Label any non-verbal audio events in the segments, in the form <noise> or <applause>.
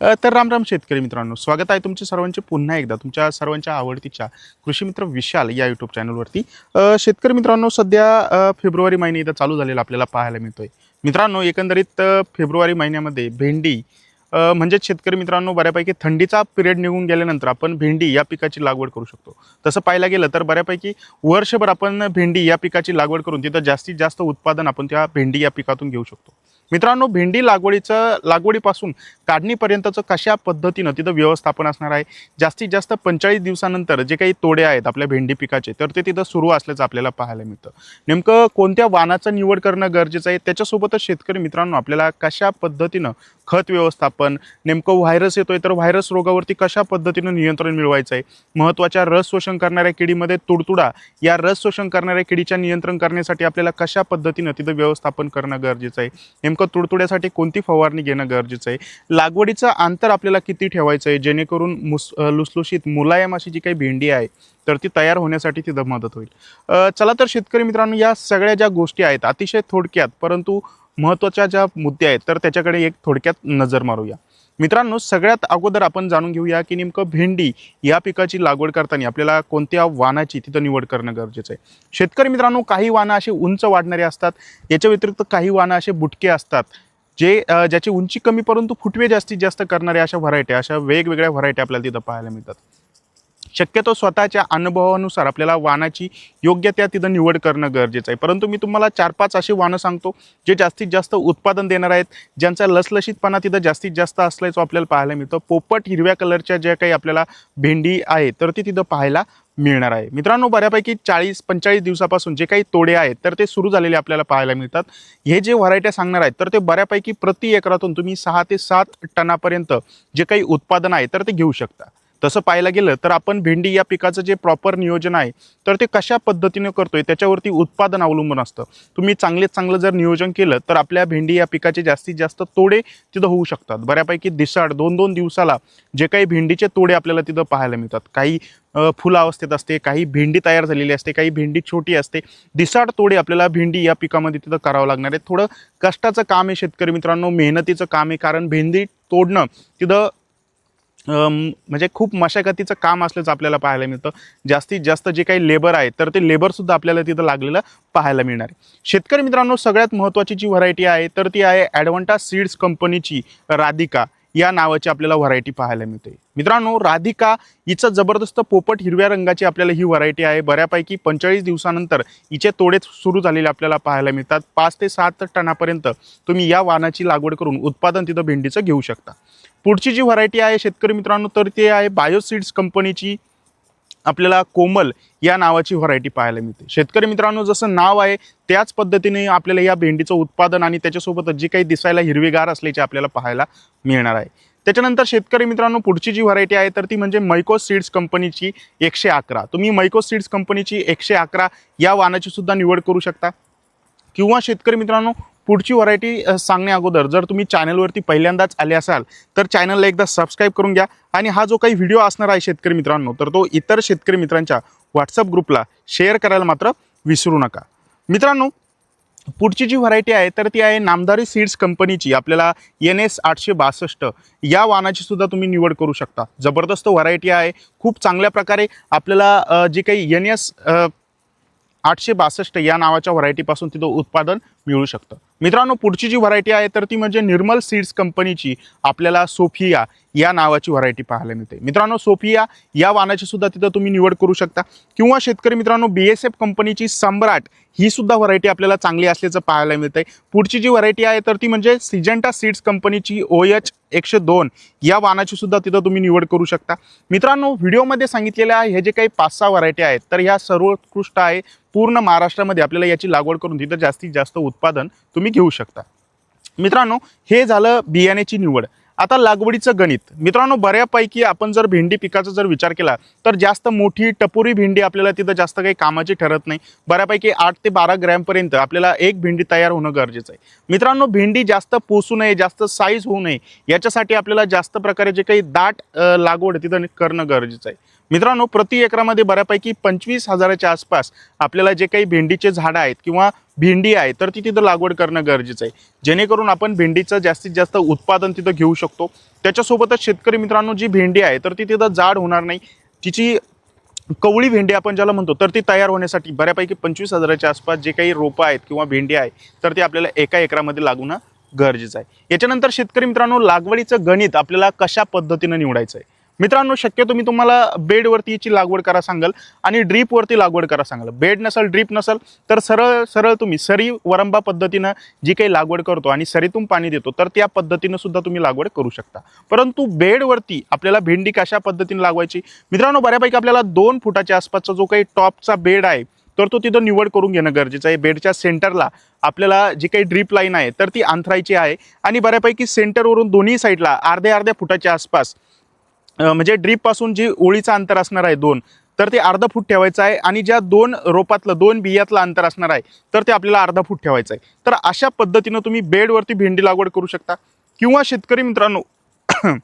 तर राम राम शेतकरी मित्रांनो स्वागत आहे तुमचे सर्वांचे पुन्हा एकदा. तुमच्या सर्वांच्या आवडतीच्या कृषी मित्र विशाल या यूट्यूब चॅनलवरती शेतकरी मित्रांनो सध्या फेब्रुवारी महिने इथं चालू झालेला आपल्याला पाहायला मिळतोय. मित्रांनो एकंदरीत फेब्रुवारी महिन्यामध्ये भेंडी म्हणजेच शेतकरी मित्रांनो बऱ्यापैकी थंडीचा पिरियड निघून गेल्यानंतर आपण भेंडी या पिकाची लागवड करू शकतो. तसं पाहायला गेलं तर बऱ्यापैकी वर्षभर आपण भेंडी या पिकाची लागवड करून तिथं जास्तीत जास्त उत्पादन आपण त्या भेंडी या पिकातून घेऊ शकतो. मित्रांनो भेंडी लागवडीचं लागवडीपासून काढणीपर्यंतचं कशा पद्धतीनं तिथं व्यवस्थापन असणार आहे? जास्तीत जास्त पंचेचाळीस दिवसानंतर जे काही तोडे आहेत आपल्या भेंडी पिकाचे तर ते तिथं सुरू असल्याचं आपल्याला पाहायला मिळतं. नेमकं कोणत्या वानाचं निवड करणं गरजेचं आहे? त्याच्यासोबतच शेतकरी मित्रांनो आपल्याला कशा पद्धतीनं खत व्यवस्थापन नेमकं व्हायरस येतोय तर व्हायरस रोगावरती कशा पद्धतीनं नियंत्रण मिळवायचं आहे? महत्त्वाच्या रस शोषण करणाऱ्या किडीमध्ये तुडतुडा या रस शोषण करणाऱ्या किडीच्या नियंत्रण करण्यासाठी आपल्याला कशा पद्धतीनं तिथं व्यवस्थापन करणं गरजेचं आहे? नेमकं तुडतुड्यासाठी कोणती फवारणी घेणं गरजेचं आहे? लागवडीचं अंतर आपल्याला किती ठेवायचं आहे? जेणेकरून मुस लुसलुशीत मुलायम अशी जी काही भेंडी आहे तर ती तयार होण्यासाठी तिथं मदत होईल. चला तर शेतकरी मित्रांनो या सगळ्या ज्या गोष्टी आहेत अतिशय थोडक्यात परंतु महत्त्वाच्या ज्या मुद्दे आहेत तर त्याच्याकडे एक थोडक्यात नजर मारूया. मित्रांनो सगळ्यात अगोदर आपण जाणून घेऊया की नेमकं भेंडी या पिकाची लागवड करताना आपल्याला कोणत्या वानाची तिथं निवड करणं गरजेचं आहे? शेतकरी मित्रांनो काही वाणं अशी उंच वाढणारे असतात याच्या व्यतिरिक्त काही वाणं असे बुटके असतात जे ज्याची उंची कमी परंतु फुटवे जास्तीत जास्त करणारे अशा व्हरायटी अशा वेगवेगळ्या व्हरायटी आपल्याला तिथं पाहायला मिळतात. शक्यतो स्वतःच्या अनुभवानुसार आपल्याला वाहनाची योग्य त्या तिथं निवड करणं गरजेचं आहे. परंतु मी तुम्हाला चार पाच अशी वाणं सांगतो जे जास्तीत जास्त उत्पादन देणार आहेत ज्यांचा लसलशीतपणा तिथं जास्तीत जास्त असल्याचं आपल्याला पाहायला मिळतं. पोपट हिरव्या कलरच्या ज्या काही आपल्याला भेंडी आहे तर ती तिथं पाहायला मिळणार आहे. मित्रांनो बऱ्यापैकी चाळीस पंचेचाळीस दिवसापासून जे काही तोडे आहेत तर ते सुरू झालेले आपल्याला पाहायला मिळतात. हे जे व्हरायट्या सांगणार आहेत तर ते बऱ्यापैकी प्रति एकरातून तुम्ही सहा ते सात टनापर्यंत जे काही उत्पादन आहे तर ते घेऊ शकता. तसं पाहायला गेलं तर आपण भेंडी या पिकाचं जे प्रॉपर नियोजन आहे तर ते कशा पद्धतीने करतोय त्याच्यावरती उत्पादन अवलंबून असतं. तुम्ही चांगले चांगलं जर नियोजन केलं तर आपल्या भेंडी या पिकाचे जास्तीत जास्त तोडे तिथं होऊ शकतात. बऱ्यापैकी दिसाड दोन दोन दिवसाला जे काही भेंडीचे तोडे आपल्याला तिथं पाहायला मिळतात. काही फुला अवस्थेत असते काही भेंडी तयार झालेली असते काही भेंडी छोटी असते. दिसाड तोडे आपल्याला भेंडी या पिकामध्ये तिथं करावं लागणार आहे. थोडं कष्टाचं काम आहे शेतकरी मित्रांनो मेहनतीचं काम आहे कारण भेंडी तोडणं तिथं म्हणजे खूप मशागतीचं काम असल्याचं आपल्याला पाहायला मिळतं. जास्तीत जास्त जे काही लेबर आहे तर ते लेबरसुद्धा आपल्याला तिथं लागलेलं पाहायला मिळणार आहे. शेतकरी मित्रांनो सगळ्यात महत्त्वाची जी व्हरायटी आहे तर ती आहे ॲडव्हान्टा सीड्स कंपनीची राधिका. या नावाची आपल्याला व्हरायटी पाहायला मिळते. मित्रांनो राधिका हिचं जबरदस्त पोपट हिरव्या रंगाची आपल्याला ही व्हरायटी आहे. बऱ्यापैकी पंचेचाळीस दिवसानंतर हिचे तोडे सुरू झालेले आपल्याला पाहायला मिळतात. पाच ते सात टनापर्यंत तुम्ही या वाहनाची लागवड करून उत्पादन तिथं भेंडीचं घेऊ शकता. पुढची जी व्हरायटी आहे शेतकरी मित्रांनो तर ते आहे बायोसीड्स कंपनीची आपल्याला कोमल या नावाची व्हरायटी पाहायला मिळते. शेतकरी मित्रांनो जसं नाव आहे त्याच पद्धतीने आपल्याला या भेंडीचं उत्पादन आणि त्याच्यासोबत जी काही दिसायला हिरवीगार असल्याची आपल्याला पाहायला मिळणार आहे. त्याच्यानंतर शेतकरी मित्रांनो पुढची जी व्हरायटी आहे तर ती म्हणजे मैको सीड्स कंपनीची एकशे अकरा. तुम्ही मैको सीड्स कंपनीची एकशे अकरा या वाहनाची सुद्धा निवड करू शकता. किंवा शेतकरी मित्रांनो पुढची व्हरायटी सांगण्या अगोदर जर तुम्ही चॅनलवरती पहिल्यांदाच आले असाल तर चॅनलला एकदा सबस्क्राईब करून घ्या. आणि हा जो काही व्हिडिओ असणार आहे शेतकरी मित्रांनो तर तो इतर शेतकरी मित्रांच्या व्हॉट्सअप ग्रुपला शेअर करायला मात्र विसरू नका. मित्रांनो पुढची जी व्हरायटी आहे तर ती आहे नामदारी सीड्स कंपनीची आपल्याला एन एस आठशे बासष्ट. या वाहनाची सुद्धा तुम्ही निवड करू शकता. जबरदस्त व्हरायटी आहे खूप चांगल्या प्रकारे आपल्याला जे काही एन एस आठशे बासष्ट या नावाच्या व्हरायटीपासून तिथं उत्पादन मिळू शकतं. मित्रांनो पुढची जी व्हरायटी आहे तर ती म्हणजे निर्मल सीड्स कंपनीची आपल्याला सोफिया या नावाची व्हरायटी पाहायला मिळते. मित्रांनो सोफिया या वाहनाची सुद्धा तिथं तुम्ही निवड करू शकता. किंवा शेतकरी मित्रांनो बी एस एफ कंपनीची सम्राट ही सुद्धा व्हरायटी आपल्याला चांगली असल्याचं पाहायला मिळते पुढची जी व्हरायटी आहे तर ती म्हणजे सिजंटा सीड्स कंपनीची ओ एच एकशे दोन या वाहनाची सुद्धा तिथं तुम्ही निवड करू शकता. मित्रांनो व्हिडिओमध्ये सांगितलेल्या हे जे काही पाच सहा व्हरायटी आहेत तर ह्या सर्वोत्कृष्ट आहे पूर्ण महाराष्ट्रामध्ये. आपल्याला याची लागवड करून तिथं जास्तीत जास्त उत्पादन तुम्ही घेऊ शकता. मित्रांनो हे झालं बियाण्याची निवड. आता लागवडीचं गणित. मित्रांनो बऱ्यापैकी आपण जर भेंडी पिकाचा जर विचार केला तर जास्त मोठी टपोरी भेंडी आपल्याला तिथं जास्त काही कामाची ठरत नाही. बऱ्यापैकी आठ ते बारा ग्रॅमपर्यंत आपल्याला एक भेंडी तयार होणं गरजेचं आहे. मित्रांनो भेंडी जास्त पोसू नये जास्त साईज होऊ नये याच्यासाठी आपल्याला जास्त प्रकारे जे काही दाट लागवड तिथं करणं गरजेचं आहे. मित्रांनो प्रति एकरामध्ये बऱ्यापैकी पंचवीस हजाराच्या आसपास आपल्याला जे काही भेंडीचे झाडं आहेत किंवा भेंडी आहे तर ती तिथं लागवड करणं गरजेचं आहे. जेणेकरून आपण भेंडीचं जास्तीत जास्त उत्पादन तिथं घेऊ शकतो. त्याच्यासोबतच शेतकरी मित्रांनो जी भेंडी आहे तर ती तिथं जाड होणार नाही. तिची कवळी भेंडी आपण ज्याला म्हणतो तर ती तयार होण्यासाठी बऱ्यापैकी पंचवीस हजाराच्या आसपास जे काही रोपं आहेत किंवा भेंडी आहे तर ती आपल्याला एका एकरामध्ये लागवणं गरजेचं आहे. याच्यानंतर शेतकरी मित्रांनो लागवडीचं गणित आपल्याला कशा पद्धतीनं निवडायचं आहे? मित्रांनो शक्यतो मी तुम्हाला बेडवरती याची लागवड करा सांगाल आणि ड्रीपवरती लागवड करा सांगाल. बेड नसेल ड्रीप नसेल तर सरळ सरळ तुम्ही सरी वरंबा पद्धतीनं जी काही लागवड करतो आणि सरीतून पाणी देतो तर त्या पद्धतीनं सुद्धा तुम्ही लागवड करू शकता. परंतु बेडवरती आपल्याला भेंडी कशा पद्धतीने लागवायची मित्रांनो बऱ्यापैकी आपल्याला दोन फुटाच्या आसपासचा जो काही टॉपचा बेड आहे तर तो तिथं निवड करून घेणं गरजेचं आहे. बेडच्या सेंटरला आपल्याला जी काही ड्रीप लाईन आहे तर ती अंथरायची आहे. आणि बऱ्यापैकी सेंटरवरून दोन्ही साईडला अर्ध्या अर्ध्या फुटाच्या आसपास म्हणजे ड्रीपपासून जी ओळीचं अंतर असणार आहे दोन तर ते अर्धा फूट ठेवायचं आहे आणि ज्या दोन रोपातलं दोन बियातलं अंतर असणार आहे तर ते आपल्याला अर्धा फूट ठेवायचं आहे. तर अशा पद्धतीनं तुम्ही बेडवरती भेंडी लागवड करू शकता. किंवा शेतकरी मित्रांनो <coughs>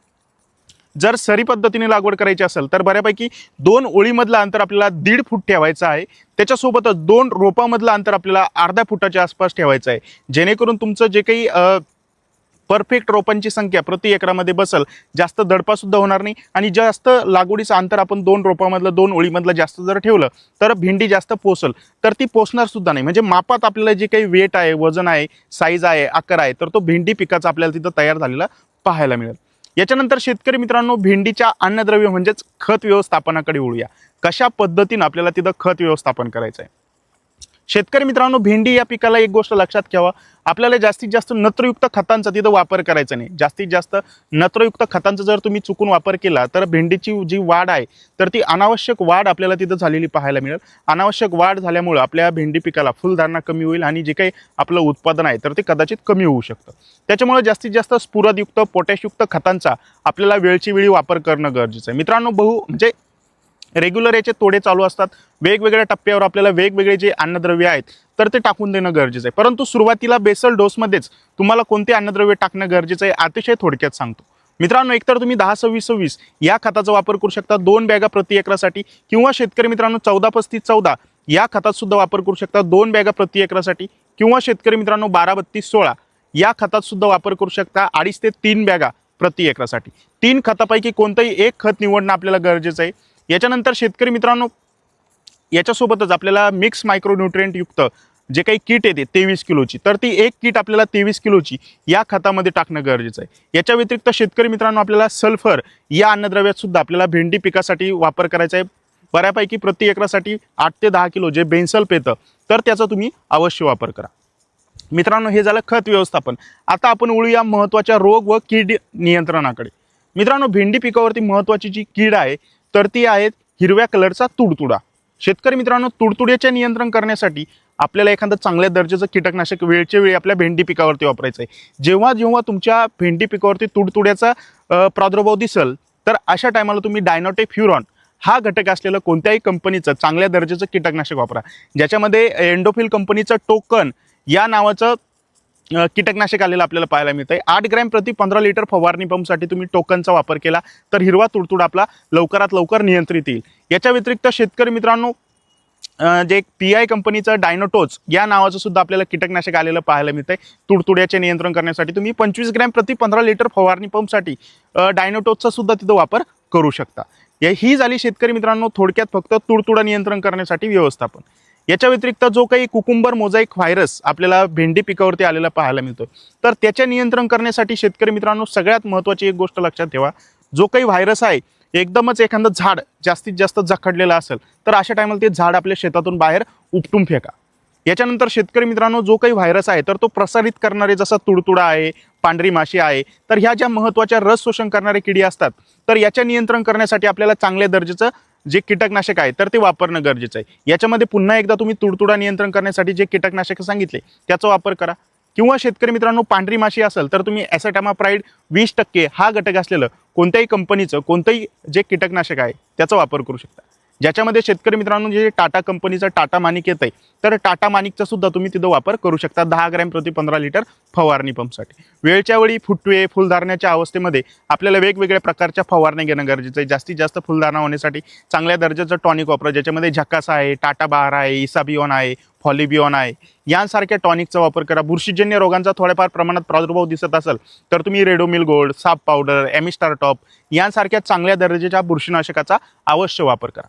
जर सरी पद्धतीने लागवड करायची असेल तर बऱ्यापैकी दोन ओळीमधलं अंतर आपल्याला दीड फूट ठेवायचं आहे. त्याच्यासोबतच दोन रोपामधलं अंतर आपल्याला अर्ध्या फुटाच्या आसपास ठेवायचं आहे. जेणेकरून तुमचं जे काही परफेक्ट रोपांची संख्या प्रति एकरामध्ये बसल जास्त दडपासुद्धा होणार नाही आणि जास्त लागवडीचं अंतर आपण दोन रोपामधलं दोन ओळीमधलं जास्त जर ठेवलं तर भेंडी जास्त पोसल. तर ती पोसणारसुद्धा नाही. म्हणजे मापात आपल्याला जे काही वेट आहे वजन आहे साईज आहे आकार आहे तर तो भेंडी पिकाचा आपल्याला तिथं तयार झालेला पाहायला मिळेल. याच्यानंतर शेतकरी मित्रांनो भेंडीच्या अन्नद्रव्य म्हणजेच खत व्यवस्थापनाकडे वळूया. कशा पद्धतीनं आपल्याला तिथं खत व्यवस्थापन करायचं आहे शेतकरी मित्रांनो भेंडी या पिकाला एक गोष्ट लक्षात ठेवा. आपल्याला जास्तीत जास्त नत्रयुक्त खतांचा तिथं वापर करायचा नाही. जास्तीत जास्त नत्रयुक्त खतांचा जर तुम्ही चुकून वापर केला तर भेंडीची जी वाढ आहे तर ती अनावश्यक वाढ आपल्याला तिथं झालेली पाहायला मिळेल. अनावश्यक वाढ झाल्यामुळं आपल्या भेंडी पिकाला फुलधारणा कमी होईल आणि जे काही आपलं उत्पादन आहे तर ते कदाचित कमी होऊ शकतं. त्याच्यामुळे जास्तीत जास्त स्फुरदयुक्त पोटॅशयुक्त खतांचा आपल्याला वेळची वेळी वापर करणं गरजेचं आहे. मित्रांनो बहु म्हणजे रेग्युलर याचे तोडे चालू असतात. वेगवेगळ्या टप्प्यावर आपल्याला वेगवेगळे जे अन्नद्रव्य आहेत तर ते टाकून देणं गरजेचं आहे. परंतु सुरुवातीला बेसल डोसमध्येच तुम्हाला कोणते अन्नद्रव्य टाकणं गरजेचं आहे अतिशय थोडक्यात सांगतो. मित्रांनो एकतर तुम्ही दहा सव्वीस सव्वीस या खताचा वापर करू शकता दोन बॅगा प्रति एकरासाठी किंवा शेतकरी मित्रांनो चौदा पस्तीस चौदा या खतात सुद्धा वापर करू शकता दोन बॅगा प्रति एकरासाठी किंवा शेतकरी मित्रांनो बारा बत्तीस सोळा या खतात सुद्धा वापर करू शकता अडीच ते तीन बॅगा प्रति एकरासाठी. तीन खतापैकी कोणतंही एक खत निवडणं आपल्याला गरजेचं आहे. याच्यानंतर शेतकरी मित्रांनो याच्यासोबतच आपल्याला मिक्स मायक्रोन्युट्रियंटयुक्त जे काही किट येते तेवीस किलोची तर ती एक किट आपल्याला तेवीस किलोची या खतामध्ये टाकणं गरजेचं आहे. याच्या व्यतिरिक्त शेतकरी मित्रांनो आपल्याला सल्फर या अन्नद्रव्यात सुद्धा आपल्याला भेंडी पिकासाठी वापर करायचा आहे. बऱ्यापैकी प्रति एकरासाठी आठ ते दहा किलो जे बेन्सल्प येतं तर त्याचा तुम्ही अवश्य वापर करा. मित्रांनो हे झालं खत व्यवस्थापन. आता आपण वळूया महत्त्वाच्या रोग व कीड नियंत्रणाकडे. मित्रांनो भेंडी पिकावरती महत्त्वाची जी कीड आहे तर ती आहेत हिरव्या कलरचा तुडतुडा. शेतकरी मित्रांनो तुडतुड्याचे नियंत्रण करण्यासाठी आपल्याला एखादं चांगल्या दर्जाचं कीटकनाशक वेळच्या वेळी आपल्या भेंडी पिकावरती वापरायचं आहे. जेव्हा जेव्हा तुमच्या भेंडी पिकावरती तुडतुड्याचा प्रादुर्भाव दिसल तर अशा टायमाला तुम्ही डायनोटेक फ्युरॉन हा घटक असलेलं कोणत्याही कंपनीचं चांगल्या दर्जाचं कीटकनाशक वापरा. ज्याच्यामध्ये एंडोफिल कंपनीचं टोकन या नावाचं कीटकनाशक आलेलं आपल्याला पाहायला मिळतं आहे आठ ग्रॅम प्रति पंधरा लिटर फवारणी पंपसाठी तुम्ही टोकनचा वापर केला तर हिरवा तुडतुड आपला लवकरात लवकर नियंत्रित येईल. याच्या व्यतिरिक्त शेतकरी मित्रांनो जे जे पी आय कंपनीचं डायनोटोज या नावाचं सुद्धा आपल्याला कीटकनाशक आलेलं पाहायला मिळतं आहे तुडतुड्याचे नियंत्रण करण्यासाठी तुम्ही पंचवीस ग्रॅम प्रति पंधरा लिटर फवारणी पंपसाठी अ, डायनोटोजचा सुद्धा तिथं वापर करू शकता. या ही झाली शेतकरी मित्रांनो थोडक्यात फक्त तुडतुडा नियंत्रण करण्यासाठी व्यवस्थापन. याच्या व्यतिरिक्त जो काही कुकुंबर मोझाईक व्हायरस आपल्याला भेंडी पिकावरती आलेला पाहायला मिळतो. तर त्याचे नियंत्रण करण्यासाठी शेतकरी मित्रांनो सगळ्यात महत्त्वाची एक गोष्ट लक्षात ठेवा. जो काही व्हायरस आहे एकदमच एखादं झाड जास्तीत जास्त जखडलेलं असेल तर अशा टायमाला ते झाड आपल्या शेतातून बाहेर उपटून फेका. याच्यानंतर शेतकरी मित्रांनो जो काही व्हायरस आहे तर तो प्रसारित करणारे जसा तुडतुडा आहे पांढरी माशी आहे तर ह्या ज्या महत्त्वाच्या रस शोषण करणारे किडी असतात तर याच्या नियंत्रण करण्यासाठी आपल्याला चांगल्या दर्जाचं जे कीटकनाशक आहे तर ते वापरणं गरजेचं आहे. याच्यामध्ये पुन्हा एकदा तुम्ही तुडतुडा नियंत्रण करण्यासाठी जे कीटकनाशक सांगितले त्याचा वापर करा. किंवा शेतकरी मित्रांनो पांढरी माशी असेल तर तुम्ही ॲसेटामा प्राईड वीस टक्के हा घटक असलेलं कोणत्याही कंपनीचं कोणतंही जे कीटकनाशक आहे त्याचा वापर करू शकता. ज्याच्यामध्ये शेतकरी मित्रांनो जे टाटा कंपनीचं टाटा मानिक येत आहे तर टाटा मानिकचा सुद्धा तुम्ही तिथं वापर करू शकता दहा ग्रॅम प्रति पंधरा लिटर फवारणी पंपसाठी. वेळच्या वेळी फुटवे फुलधारण्याच्या अवस्थेमध्ये आपल्याला वेगवेगळ्या प्रकारच्या फवारण्या घेणं गरजेचं आहे. जास्तीत जास्त फुलधारणा होण्यासाठी चांगल्या दर्जाचं टॉनिक वापरा ज्याच्यामध्ये झकासा आहे टाटा बहार आहे इसाबिओन आहे हॉलिबिओन आहे. यांसारख्या टॉनिकचा वापर करा. बुरशीजन्य रोगांचा थोड्याफार प्रमाणात प्रादुर्भाव दिसत असेल तर तुम्ही रेडोमिल गोल्ड साप पावडर एमिस्टार टॉप यांसारख्या चांगल्या दर्जाच्या बुरशीनाशकाचा अवश्य वापर करा.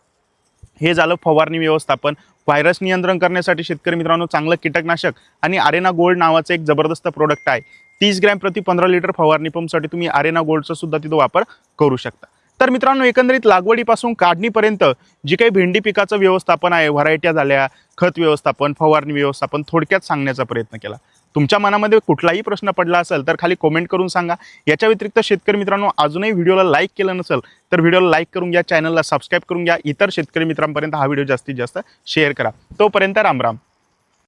हे झालं फवारणी व्यवस्थापन. व्हायरस नियंत्रण करण्यासाठी शेतकरी मित्रांनो चांगलं कीटकनाशक आणि आरेना गोल्ड नावाचं एक जबरदस्त प्रोडक्ट आहे. तीस ग्रॅम प्रति पंधरा लिटर फवारणी पंपसाठी तुम्ही आरेना गोल्डचा सुद्धा तिथं वापर करू शकता. तर मित्रांनो एकंदरीत लागवडीपासून काढणीपर्यंत जी काही भेंडी पिकाचं व्यवस्थापन आहे व्हरायट्या झाल्या खत व्यवस्थापन फवारणी व्यवस्थापन थोडक्यात सांगण्याचा प्रयत्न केला. तुमच्या मनामध्ये कुठलाही प्रश्न पडला असेल तर खाली कमेंट करून सांगा. याच्या व्यतिरिक्त शेतकरी मित्रांनो अजूनही व्हिडिओला लाईक केलं नसेल तर व्हिडिओला लाईक करून घ्या चॅनलला सबस्क्राईब करून घ्या. इतर शेतकरी मित्रांपर्यंत हा व्हिडिओ जास्तीत जास्त शेअर करा. तोपर्यंत राम राम